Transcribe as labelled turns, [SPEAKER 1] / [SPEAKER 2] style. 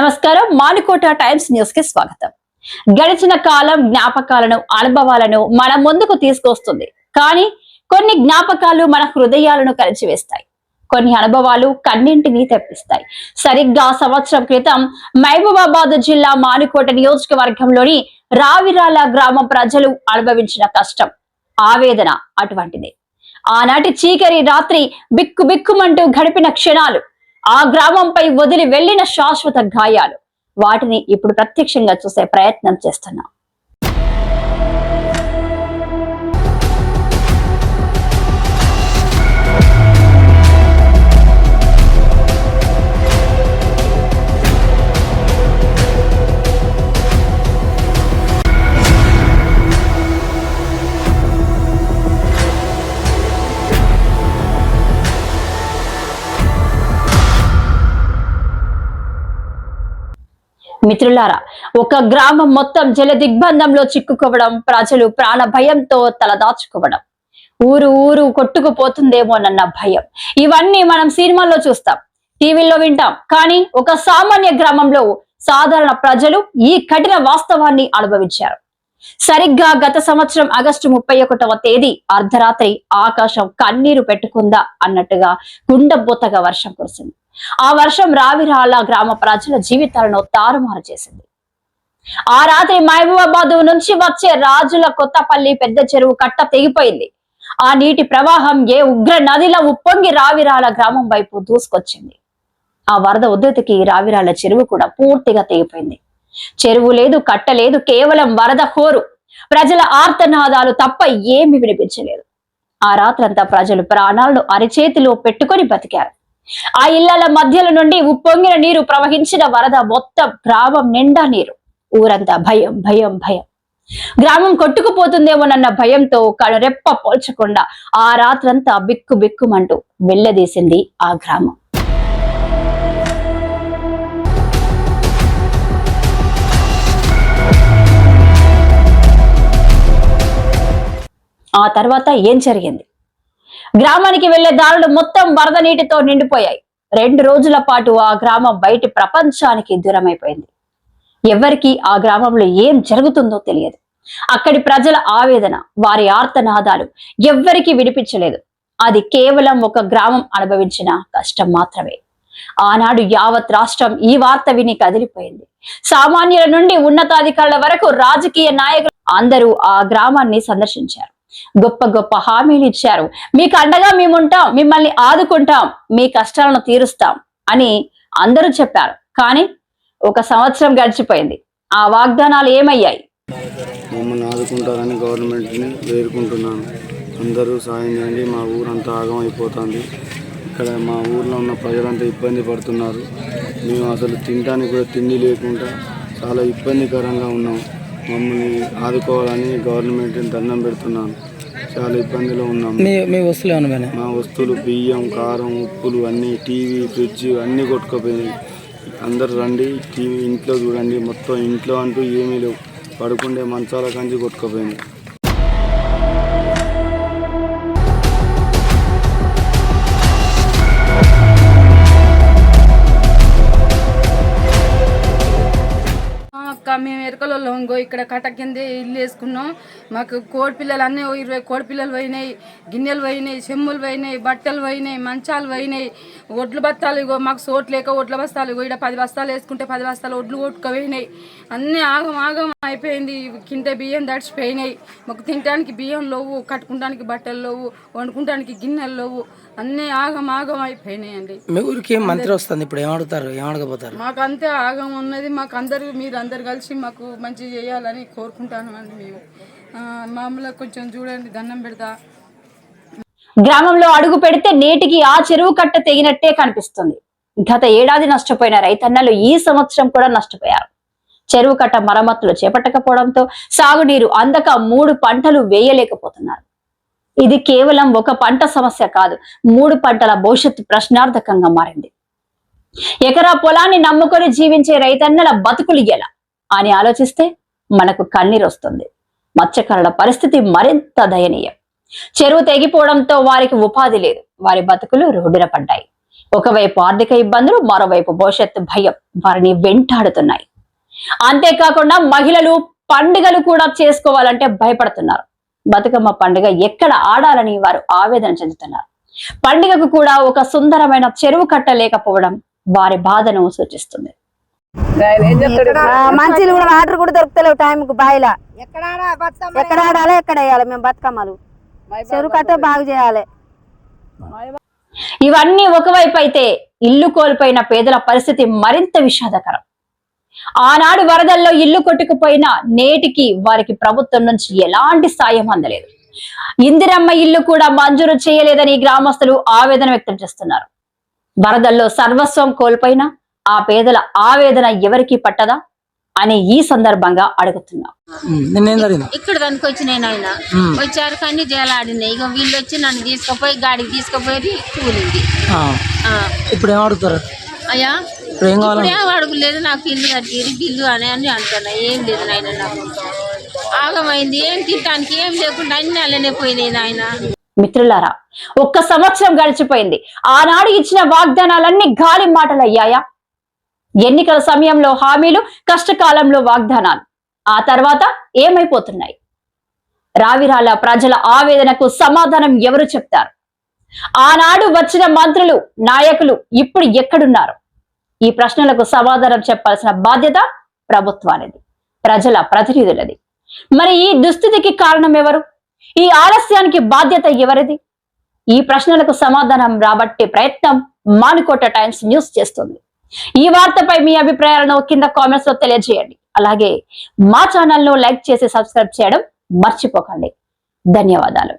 [SPEAKER 1] నమస్కారం. మానుకోట టైమ్స్ న్యూస్కి స్వాగతం. గడిచిన కాలం జ్ఞాపకాలను అనుభవాలను మన ముందుకు తీసుకొస్తుంది. కానీ కొన్ని జ్ఞాపకాలు మన హృదయాలను కలిచివేస్తాయి కొన్ని అనుభవాలు కన్నింటినీ తెప్పిస్తాయి. సరిగ్గా సంవత్సరం క్రితం మహబూబాబాద్ జిల్లా మానుకోట నియోజకవర్గంలోని రావిరాల గ్రామం ప్రజలు అనుభవించిన కష్టం ఆవేదన అటువంటిదే. ఆనాటి చీకరి రాత్రి బిక్కు బిక్కుమంటూ గడిపిన క్షణాలు ఆ గ్రామంపై వదిలి వెళ్ళిన శాశ్వత గాయాలు. వాటిని ఇప్పుడు ప్రత్యక్షంగా చూసే ప్రయత్నం చేస్తున్నాం. మిత్రులారా ఒక గ్రామం మొత్తం జల దిగ్బంధంలో చిక్కుకోవడం ప్రజలు ప్రాణ భయంతో తలదాచుకోవడం ఊరు ఊరు కొట్టుకుపోతుందేమోనన్న భయం. ఇవన్నీ మనం సినిమాల్లో చూస్తాం టీవీల్లో వింటాం. కానీ ఒక సామాన్య గ్రామంలో సాధారణ ప్రజలు ఈ కఠిన వాస్తవాన్ని అనుభవించారు. సరిగ్గా గత సంవత్సరం ఆగస్టు ముప్పై ఒకటవ తేదీ అర్ధరాత్రి ఆకాశం కన్నీరు పెట్టుకుందా అన్నట్టుగా గుండెబోతగా వర్షం కురిసింది. ఆ వర్షం రావిరాల గ్రామ ప్రజల జీవితాలను తారుమారు చేసింది. ఆ రాత్రి మహబూబాబాద్ నుంచి వచ్చే రాజుల కొత్తపల్లి పెద్ద చెరువు కట్ట తెగిపోయింది. ఆ నీటి ప్రవాహం ఏ ఉగ్ర నదిలో ఉప్పొంగి రావిరాల గ్రామం వైపు దూసుకొచ్చింది. ఆ వరద ఉద్ధృతికి రావిరాల చెరువు కూడా పూర్తిగా తెగిపోయింది. చెరువు లేదు కట్ట లేదు కేవలం వరద హోరు. ప్రజల ఆర్తనాదాలు తప్ప ఏమి వినిపించలేదు. ఆ రాత్రంతా ప్రజలు ప్రాణాలను అరిచేతిలో పెట్టుకొని బతికారు. ఆ ఇళ్ళ మధ్యల నుండి ఉప్పొంగిన నీరు ప్రవహించిన వరద మొత్తం గ్రామం నిండా నీరు. ఊరంతా భయం భయం భయం. గ్రామం కొట్టుకుపోతుందేమోనన్న భయంతో కడురెప్ప పోల్చకుండా ఆ రాత్రంతా బిక్కు బిక్కుమంటూ వెళ్ళదీసింది ఆ గ్రామం. ఆ తర్వాత ఏం జరిగింది? గ్రామానికి వెళ్ళే దారులు మొత్తం వరద నీటితో నిండిపోయాయి. రెండు రోజుల పాటు ఆ గ్రామం బయటి ప్రపంచానికి దూరమైపోయింది. ఎవరికి ఆ గ్రామంలో ఏం జరుగుతుందో తెలియదు. అక్కడి ప్రజల ఆవేదన వారి ఆర్తనాదాలు ఎవ్వరికీ వినిపించలేదు. అది కేవలం ఒక గ్రామం అనుభవించిన కష్టం మాత్రమే. ఆనాడు యావత్ రాష్ట్రం ఈ వార్త విని కదిలిపోయింది. సామాన్యుల నుండి ఉన్నతాధికారుల వరకు రాజకీయ నాయకులు అందరూ ఆ గ్రామాన్ని సందర్శించారు. గొప్ప గొప్ప హామీలు ఇచ్చారు. మీకు అండగా మేముంటాం మిమ్మల్ని ఆదుకుంటాం మీ కష్టాలను తీరుస్తాం అని అందరూ చెప్పారు. కానీ ఒక సంవత్సరం గడిచిపోయింది. ఆ వాగ్దానాలు ఏమయ్యాయి?
[SPEAKER 2] మమ్మల్ని ఆదుకుంటారని గవర్నమెంట్ని వేడుకుంటున్నాను. అందరూ సాయం చేయండి మా ఊరంతా ఆగం అయిపోతుంది ఇక్కడ మా ఊర్లో ఉన్న ప్రజలంతా ఇబ్బంది పడుతున్నారు. మేము అసలు తినడానికి కూడా తిండి లేకుండా చాలా ఇబ్బందికరంగా ఉన్నాం. మమ్మల్ని ఆదుకోవాలని గవర్నమెంట్ని దండం పెడుతున్నాను. చాలా ఇబ్బందిలో ఉన్నాం.
[SPEAKER 3] మీ మీ వస్తువులు ఏమైనా పోయినాయి?
[SPEAKER 2] మా వస్తువులు బియ్యం కారం ఉప్పులు అన్నీ టీవీ ఫ్రిడ్జ్ అన్నీ కొట్టుకుపోయినాయి. అందరు రండి టీవీ ఇంట్లో చూడండి. మొత్తం ఇంట్లో అంటూ ఏమీ లేవు. పడుకుండే మంచాల కంచి కొట్టుకుపోయినాయి.
[SPEAKER 4] మేము ఎరకలలో ఇంకో ఇక్కడ కట్ట కిందే ఇల్లు వేసుకున్నాం. మాకు కోడి పిల్లలు అన్నీ ఇరవై కోడి పిల్లలు పోయినాయి గిన్నెలు పోయినాయి చెమ్ములు పోయినాయి బట్టలు పోయినాయి మంచాలు పోయినాయి. ఒడ్లు బస్తాలు ఇగో మాకు సోట్ లేక ఒడ్ల బస్తాలు ఇగో ఇక్కడ పది బస్తాలు వేసుకుంటే పది బస్తాలు ఒడ్లు కొట్టుకుపోయినాయి. అన్నీ ఆగం ఆగం అయిపోయింది. కింద బియ్యం దడిచిపోయినాయి మాకు తినడానికి బియ్యం లేవు కట్టుకుంటానికి బట్టలు లేవు వండుకుంటానికి గిన్నెలు లేవు. అన్నీ ఆగం ఆగం అయిపోయినాయండి
[SPEAKER 3] మీ ఊరికి మంత్రి వస్తుంది? ఇప్పుడు ఏమడుగుతారు? ఏమడగపోతారు
[SPEAKER 4] మాకు అంతే ఆగం ఉన్నది. మాకు అందరూ మీరు అందరు కలిసి మాకు మంచి చేయాలని కోరుకుంటాను అండి మేము. మామూలుగా కొంచెం చూడండి దండం పెడతా.
[SPEAKER 1] గ్రామంలో అడుగు పెడితే నేటికి ఆ చెరువు కట్ట తెగినట్టే కనిపిస్తుంది. గత ఏడాది నష్టపోయిన రైతన్నలు ఈ సంవత్సరం కూడా నష్టపోయారు. చెరువు కట్ట మరమ్మతులు చేపట్టకపోవడంతో సాగునీరు అందక మూడు పంటలు వేయలేకపోతున్నారు. ఇది కేవలం ఒక పంట సమస్య కాదు మూడు పంటల భవిష్యత్తు ప్రశ్నార్థకంగా మారింది. ఎకరా పొలాన్ని నమ్ముకొని జీవించే రైతన్నల బతుకులు ఎలా? అని ఆలోచిస్తే మనకు కన్నీరు వస్తుంది. మత్స్యకారుల పరిస్థితి మరింత దయనీయం. చెరువు తెగిపోవడంతో వారికి ఉపాధి లేదు. వారి బతుకులు రోడ్డున పడ్డాయి ఒకవైపు ఆర్థిక ఇబ్బందులు మరోవైపు భవిష్యత్తు భయం. వారిని వెంటాడుతున్నాయి. అంతేకాకుండా మహిళలు పండుగలు కూడా చేసుకోవాలంటే భయపడుతున్నారు. బతుకమ్మ పండుగ ఎక్కడ ఆడాలని వారు ఆవేదన చెందుతున్నారు. పండుగకు కూడా ఒక సుందరమైన చెరువు కట్ట లేకపోవడం వారి బాధను సూచిస్తుంది.
[SPEAKER 5] మంచిలు కూడా వాటర్ కూడా దొరుకుతలేవు టైంకు బాయిలా. ఎక్కడ ఆడాలి ఎక్కడ వేయాలి? మేము బతుకమ్మలు. చెరువు కట్ట బాగు చేయాలి.
[SPEAKER 1] ఇవన్నీ ఒకవైపు అయితే ఇల్లు కోల్పోయిన పేదల పరిస్థితి మరింత విషాదకరం. ఆనాడు వరదల్లో ఇల్లు కొట్టుకుపోయిన నేటికి వారికి ప్రభుత్వం నుంచి ఎలాంటి సాయం అందలేదు. ఇందిరమ్మ ఇల్లు కూడా మంజూరు చేయలేదని గ్రామస్తులు ఆవేదన వ్యక్తం చేస్తున్నారు. వరదల్లో సర్వస్వం కోల్పోయిన ఆ పేదల ఆవేదన ఎవరికి పట్టదా అని ఈ సందర్భంగా అడుగుతున్నాం.
[SPEAKER 6] ఇక్కడ దానికి వచ్చినాయి నాయన. వచ్చారు కానీ జలాడినాయి ఇక వీళ్ళు వచ్చి నన్ను తీసుకుపోయి గాడికి తీసుకుపోయి కూలింది.
[SPEAKER 3] ఇప్పుడు ఏం అడుగుతారు?
[SPEAKER 6] అయ్యా?
[SPEAKER 3] ఇప్పుడు ఏం కావాలి
[SPEAKER 6] అడుగులేదు నాకు ఇల్లు కట్టిరి బిల్లు అని అని అంటున్నా. ఏం లేదు నాయన నాకు. ఆగమైంది ఏం తినడానికి ఏం లేకుండా అన్ని అలానే పోయినాయి నాయన.
[SPEAKER 1] మిత్రులారా ఒక్క సంవత్సరం గడిచిపోయింది. ఆనాడు ఇచ్చిన వాగ్దానాలన్నీ గాలి మాటలయ్యాయా? ఎన్నికల సమయంలో హామీలు కష్టకాలంలో వాగ్దానాలు. ఆ తర్వాత ఏమైపోతున్నాయి? రావిరాల ప్రజల ఆవేదనకు సమాధానం ఎవరు చెప్తారు? ఆనాడు వచ్చిన మంత్రులు నాయకులు ఇప్పుడు ఎక్కడున్నారు? ఈ ప్రశ్నలకు సమాధానం చెప్పాల్సిన బాధ్యత ప్రభుత్వానిది ప్రజల ప్రతినిధులది. మరి ఈ దుస్థితికి కారణం ఎవరు? ఈ ఆలస్యానికి బాధ్యత ఎవరిది? ఈ ప్రశ్నలకు సమాధానం రాబట్టే ప్రయత్నం మానుకోట టైమ్స్ న్యూస్ చేస్తుంది. ఈ వార్తపై మీ అభిప్రాయాలను కింద కామెంట్స్లో తెలియజేయండి. అలాగే మా ఛానల్ను లైక్ చేసి సబ్స్క్రైబ్ చేయడం మర్చిపోకండి. ధన్యవాదాలు.